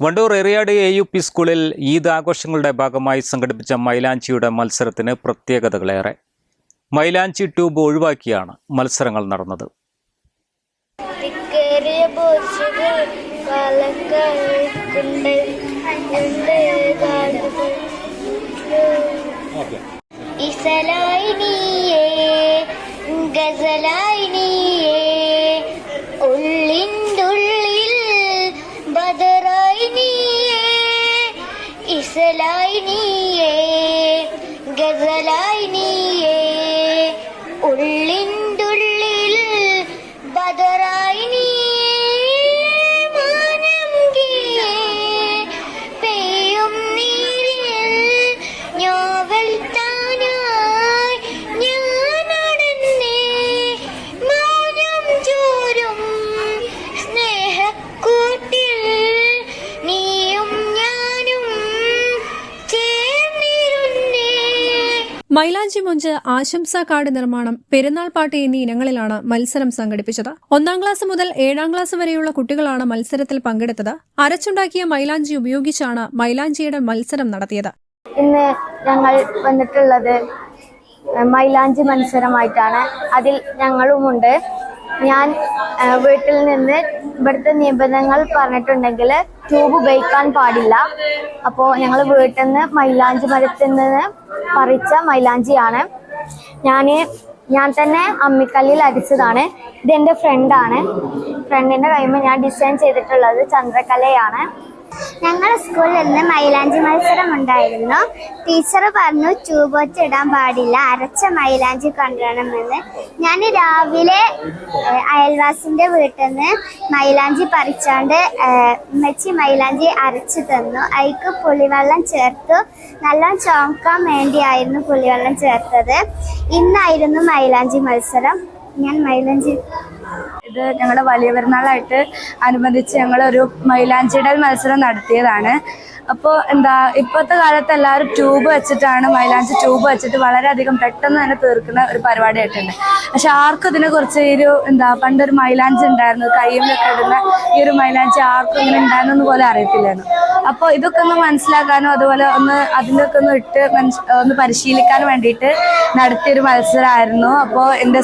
Wandoor Eriyad A U P സ്കൂളിൽ ഈദ് ആഘോഷങ്ങളുടെ ഭാഗമായി സംഘടിപ്പിച്ച മൈലാഞ്ചിയുടെ മത്സരത്തിന് പ്രത്യേകതകളേറെ. മൈലാഞ്ചി ട്യൂബ് ഒഴിവാക്കിയാണ് മത്സരങ്ങൾ നടന്നത്. നീയേ ഗസലായി ഇസലായി നീയേ ഗസലായി നീയേ ഉള്ളിന്റുള്ളിൽ മൈലാഞ്ചി മുഞ്ച് ആശംസാ കാർഡ് നിർമ്മാണം പെരുന്നാൾ പാട്ട് എന്നീ ഇനങ്ങളിലാണ് മത്സരം സംഘടിപ്പിച്ചത്. ഒന്നാം ക്ലാസ് മുതൽ ഏഴാം ക്ലാസ് വരെയുള്ള കുട്ടികളാണ് മത്സരത്തിൽ പങ്കെടുത്തത്. അരച്ചുണ്ടാക്കിയ മൈലാഞ്ചി ഉപയോഗിച്ചാണ് മൈലാഞ്ചിയുടെ മത്സരം നടത്തിയത്. ഇന്ന് ഞങ്ങൾ വന്നിട്ടുള്ളത് മൈലാഞ്ചി മത്സരമായിട്ടാണ്. അതിൽ ഞങ്ങളുമുണ്ട്. ഞാൻ വീട്ടിൽ നിന്ന് ഇവിടുത്തെ നിബന്ധനകൾ പറഞ്ഞിട്ടുണ്ടെങ്കിൽ ട്യൂബ് ഉപയോഗിക്കാൻ പാടില്ല. അപ്പോൾ ഞങ്ങൾ വീട്ടിൽ നിന്ന് മൈലാഞ്ചി മരത്തിൽ നിന്ന് പറിച്ച മൈലാഞ്ചിയാണ്. ഞാൻ ഞാൻ തന്നെ അമ്മിക്കല്ലിൽ അരിച്ചതാണ് ഇത് എന്റെ ഫ്രണ്ടാണ് ഫ്രണ്ടിന്റെ കൈമ ഞാൻ ഡിസൈൻ ചെയ്തിട്ടുള്ളത് ചന്ദ്രകലയാണ്. ഞങ്ങളുടെ സ്കൂളിൽ നിന്ന് മൈലാഞ്ചി മത്സരം ഉണ്ടായിരുന്നു ടീച്ചർ പറഞ്ഞു വെച്ച് ഇടാൻ പാടില്ല. അരച്ച മൈലാഞ്ചി കൊണ്ടുവരണമെന്ന്. ഞാൻ രാവിലെ അയൽവാസിന്റെ വീട്ടിൽ നിന്ന് മൈലാഞ്ചി പറിച്ചാണ്ട് ഉമ്മച്ചി മൈലാഞ്ചി അരച്ചു തന്നു. അതിക്ക് പുളിവെള്ളം ചേർത്തു. നല്ല ചോക്കാൻ വേണ്ടിയായിരുന്നു പുളിവെള്ളം ചേർത്തത്. ഇന്നായിരുന്നു മൈലാഞ്ചി മത്സരം. ഞാൻ മൈലാഞ്ചി ഇത് ഞങ്ങളുടെ വലിയ പെരുന്നാളായിട്ട് അനുബന്ധിച്ച് ഞങ്ങളൊരു മൈലാഞ്ചിടൽ മത്സരം നടത്തിയതാണ്. അപ്പോൾ എന്താ ഇപ്പോഴത്തെ കാലത്ത് എല്ലാവരും ട്യൂബ് വെച്ചിട്ടാണ് മൈലാഞ്ചി ട്യൂബ് വെച്ചിട്ട് വളരെയധികം പെട്ടെന്ന് തന്നെ തീർക്കുന്ന ഒരു പരിപാടിയായിട്ടുണ്ട്. പക്ഷെ ആർക്കും ഇതിനെക്കുറിച്ച് ഈ ഒരു എന്താ പണ്ടൊരു മൈലാഞ്ചി ഉണ്ടായിരുന്നു കയ്യിലൊക്കെ ഇടുന്ന ഈ ഒരു മൈലാഞ്ചി ആർക്കും ഇങ്ങനെ ഉണ്ടായിരുന്നു പോലെ അറിയത്തില്ലായിരുന്നു. അപ്പോൾ ഇതൊക്കെ ഒന്ന് മനസ്സിലാക്കാനും അതുപോലെ ഒന്ന് അതിന്റെയൊക്കെ ഒന്ന് ഇട്ട് ഒന്ന് പരിശീലിക്കാനും വേണ്ടിയിട്ട് നടത്തിയൊരു മത്സരമായിരുന്നു. അപ്പോൾ എന്റെ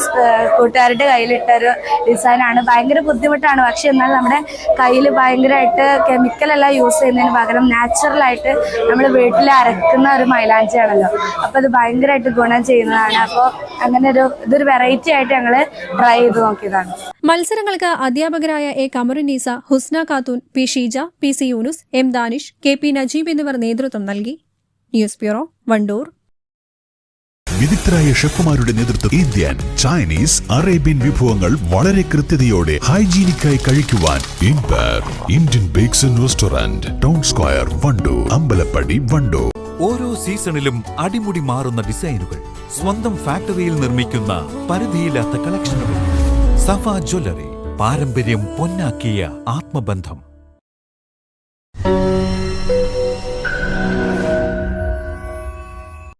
കൂട്ടുകാരുടെ കയ്യിലിട്ടൊരു ഡിസൈനാണ്. ഭയങ്കര ബുദ്ധിമുട്ടാണ്. പക്ഷെ എന്നാൽ നമ്മുടെ കയ്യിൽ ഭയങ്കരമായിട്ട് കെമിക്കലെല്ലാം യൂസ് ചെയ്യുന്നതിന് പകരം നാച്ചുറലായിട്ട് നമ്മൾ വീട്ടിൽ അരക്കുന്ന ഒരു മൈലാഞ്ചിയാണല്ലോ അപ്പോൾ അത് ഭയങ്കരമായിട്ട് ഗുണം ചെയ്യുന്നതാണ്. അപ്പോൾ അങ്ങനെ ഒരു ഇതൊരു വെറൈറ്റി ആയിട്ട് ഞങ്ങൾ ട്രൈ ചെയ്ത് നോക്കിയതാണ്. മത്സരങ്ങൾക്ക് അധ്യാപകരായ A Kamarunnisa Husna Khatoon P Sheeja P C Yunus M Danish K P Najeeb എന്നിവർ നേതൃത്വം നൽകി. News bureau Wandoor. വിദഗ്ധരായ ഷെഫുമാരുടെ നേതൃത്വം ഇന്ത്യൻ ചൈനീസ് അറേബ്യൻ വിഭവങ്ങൾ വളരെ കൃത്യതയോടെ ഹൈജീനിക്കായി കഴിക്കുവാൻ Indian Bakes restaurant Town Square വണ്ടോ Ambalappadi വണ്ടോ ഓരോ സീസണിലും അടിമുടി മാറുന്ന ഡിസൈനുകൾ സ്വന്തം ഫാക്ടറിയിൽ നിർമ്മിക്കുന്ന പരിധിയില്ലാത്ത കളക്ഷനുകൾ. സഫ ജ്വല്ലറി പാരമ്പര്യം പൊന്നാക്കിയ ആത്മബന്ധം.